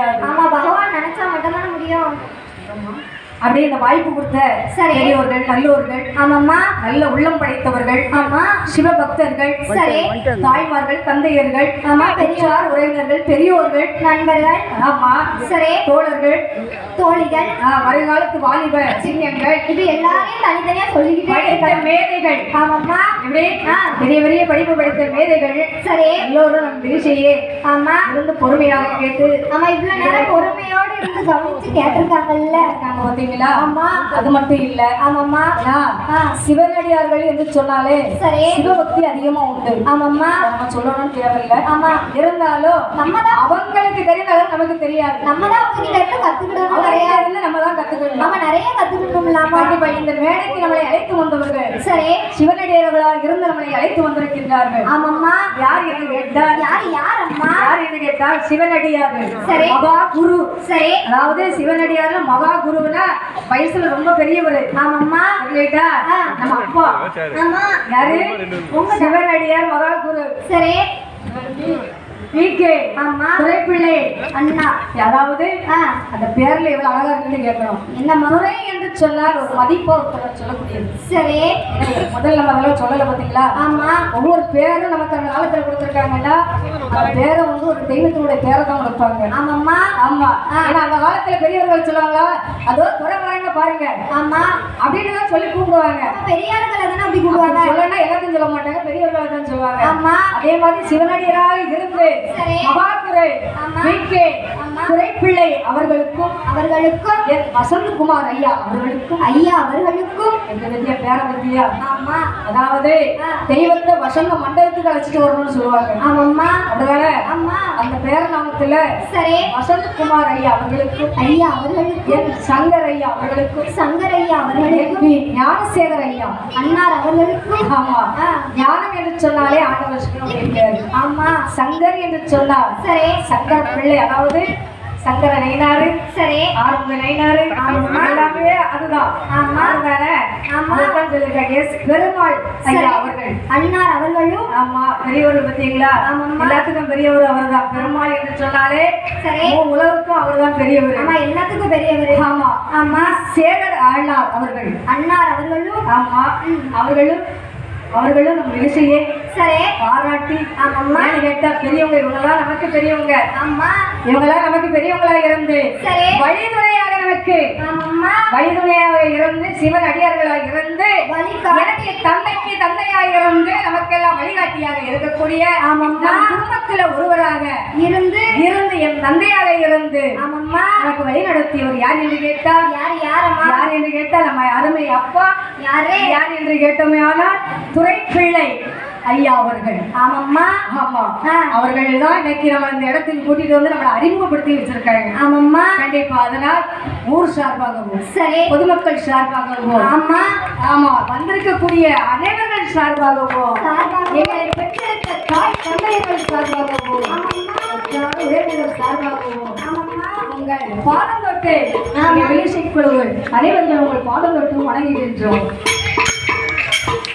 முடியாது அப்படியே இந்த வாய்ப்பு கொடுத்த சரி. பெரியோர்கள் நல்லோர்கள் ஆமாம்மா. நல்ல உள்ளம் படைத்தவர்கள் ஆமா. சிவபக்தர்கள் சரி. தாய்மார்கள் தந்தையர்கள் ஆமா, பெரியார். உறவினர்கள் பெரியோர்கள் நண்பர்கள். ஆமா. சரி. தோழர்கள் தோழிகள். வருங்காலத்து வாலிப சிங்கங்கள் இது எல்லாரையும் தனித்தனியா சொல்லிக்கிட்டே இருக்கலாம் மேதைகள். ஆமாம்மா. எப்படி. பெரிய பெரிய படிப்பு படித்த மேதைகள். சரி. எல்லோரும் நம் திரிசையே ஆமா. இருந்து பொறுமையாக கேட்டு ஆமா இவ்வளவு நேரம் பொறுமையோடு இருந்து கவனிச்சு கேட்டிருக்காங்கல்ல. நாங்க பார்த்தீங்களா ஆமா. அது மட்டும் இல்ல. ஆமாம்மா. சிவனடியார்கள் என்று சொன்னாலே சரி. சிவபக்தி அதிகமா உண்டு. ஆமாம்மா. நம்ம சொல்லணும்னு தேவையில்லை. ஆமா. இருந்தாலும் நம்ம அவங்களுக்கு தெரிந்த அளவு நமக்கு தெரியாது. நம்ம தான் அவங்க நிறைய இருந்து நம்ம தான் கத்துக்கணும் நம்ம நிறைய கண்டிப்பா இந்த மேடைக்கு நம்மளை அழைத்து வந்தவர்கள். சரி. சிவனடியார்களாக இருந்து நம்மளை அழைத்து வந்திருக்கின்றார்கள். ஆமாம்மா யார் என்று கேட்டால் யார் யார் அம்மா யார் என்று கேட்டால் சிவனடியார்கள். சரி. மகா குரு சரி. அதாவது சிவனடியார்ல மகா குருவுனா வயசுல ரொம்ப பெரியவர். ஆமாம்மா. கேட்டா ஆ. நம்ம அப்பா. ஆமா யாரு? உங்க சிவனடியார் மகா குரு சரி வி கே ஆமா துரைப்பிள்ளை அண்ணா அதாவது அந்த பேர்ல எவ்வளவு அழகா இருக்குன்னு கேட்கணும். என்னம்மா? துறை என்று சொன்னால் ஒரு மதிப்பா ஒருத்தர் சொல்லக்கூடியது. சரி. முதல்ல நம்ம அதெல்லாம் சொல்லல பாத்தீங்களா ஆமா. ஒவ்வொரு பேரும் நமக்கு அந்த காலத்துல கொடுத்துருக்காங்கன்னா அந்த பேரை வந்து ஒரு தெய்வத்தினுடைய பேரை தான் கொடுப்பாங்க. ஆமாம்மா. ஆமா. ஏன்னா அந்த காலத்துல பெரியவர்கள் சொல்லுவாங்களா அதோ துறை வராங்க பாருங்க. ஆமா. அப்படின்னு தான் சொல்லி கூப்பிடுவாங்க. அப்ப பெரிய ஆளுகளை தானே அப்படி கூப்பிடுவாங்க? எல்லாத்தையும் சொல்ல மாட்டாங்க பெரியவர்களை தான் சொல்லுவாங்க. ஆமா. அதே மாதிரி சிவனடியராக இருந்து அவர்களுக்கும் அவர்களுக்கும். என் வசந்தகுமார் ஐயா அவர்களுக்கும் ஐயா அவர்களுக்கும். எங்க வித்தியா பேர வித்தியா ஆமா. அதாவது. தெய்வத்தை வசந்த மண்டலத்துக்கு அழைச்சிட்டு வரணும்னு சொல்லுவாங்க. ஆமாம்மா. அப்படிதானே ஆமா. அந்த பேர நாமத்துல சரி. வசந்தகுமார் ஐயா அவர்களுக்கும் ஐயா அவர்களுக்கும். என் சங்கர் ஐயா அவர்களுக்கும் சங்கர் ஐயா அவர்களுக்கும். ஞானசேகர் ஐயா அன்னார் அவர்களுக்கும். ஆமா. ஞானம் என்று சொன்னாலே ஆண்டவர் ஆமா. சங்கர் என்று சொன்னார். சரி. சங்கர பிள்ளை அதாவது சங்கர நைனாரு சரி. ஆரம்ப ஆமா. எல்லாமே அதுதான். ஆமா. அதுதானே? ஆமா. அதுதான் சொல்லிருக்காங்க எஸ் பெருமாள் சரி. ஐயா அவர்கள். அன்னார் அவர்களும். ஆமா. பெரியவர் பார்த்தீங்களா. எல்லாத்துக்கும் பெரியவர் அவர்தான். பெருமாள் என்று சொன்னாலே சரி. உலகுக்கும் அவர்தான் பெரியவர். ஆமா எல்லாத்துக்கும் பெரியவர். ஆமா. ஆமா. சேகர் ஆழ்னார் அவர்கள். அன்னார் அவர்களும். ஆமா. அவர்களும் அவர்களும் நம்ம நிகழ்ச்சியை சரி. பாராட்டி ஆமாம்மா. கேட்டா பெரியவங்க இவங்கெல்லாம் நமக்கு பெரியவங்க. ஆமா இவங்கெல்லாம் நமக்கு பெரியவங்களா இருந்து சரி. வழிதுணையாக நமக்கு ஆமாம்மா. வழிதுணையாக இருந்து சிவன் அடியார்களாக இருந்து எனக்கு தந்தைக்கு தந்தையாக இருந்து நமக்கெல்லாம் வழிகாட்டியாக இருக்கக்கூடிய ஆமாம்மா. குடும்பத்துல ஒருவராக இருந்து தந்தையாக இருந்து ஆமாம்மா. நமக்கு வழி நடத்தியவர் யார் என்று கேட்டால்? யார் யாரம்மா? யார் என்று கேட்டால் நம்ம அருமை அப்பா. யாரே? யார் என்று கேட்டோமே ஆனால் துரைப்பிள்ளை ஐயா அவர்கள். ஆமாம்மா. ஆமா. அவர்கள் தான் இன்னைக்கு நம்ம இந்த இடத்துக்கு கூட்டிட்டு வந்து நம்மளை அறிமுகப்படுத்தி வச்சிருக்காங்க. ஆமாம்மா. கண்டிப்பா அதனால் ஊர் சார்பாகவும் சரி. பொதுமக்கள் சார்பாகவும். ஆமா. ஆமா வந்திருக்கக்கூடிய அனைவர்கள் சார்பாகவும் சார்பாகவும். பாதம் தொட்டு வெளிச்சை குழுவில் அனைவரும் உங்கள் பாதம் தொட்டு வணங்குகின்றோம்.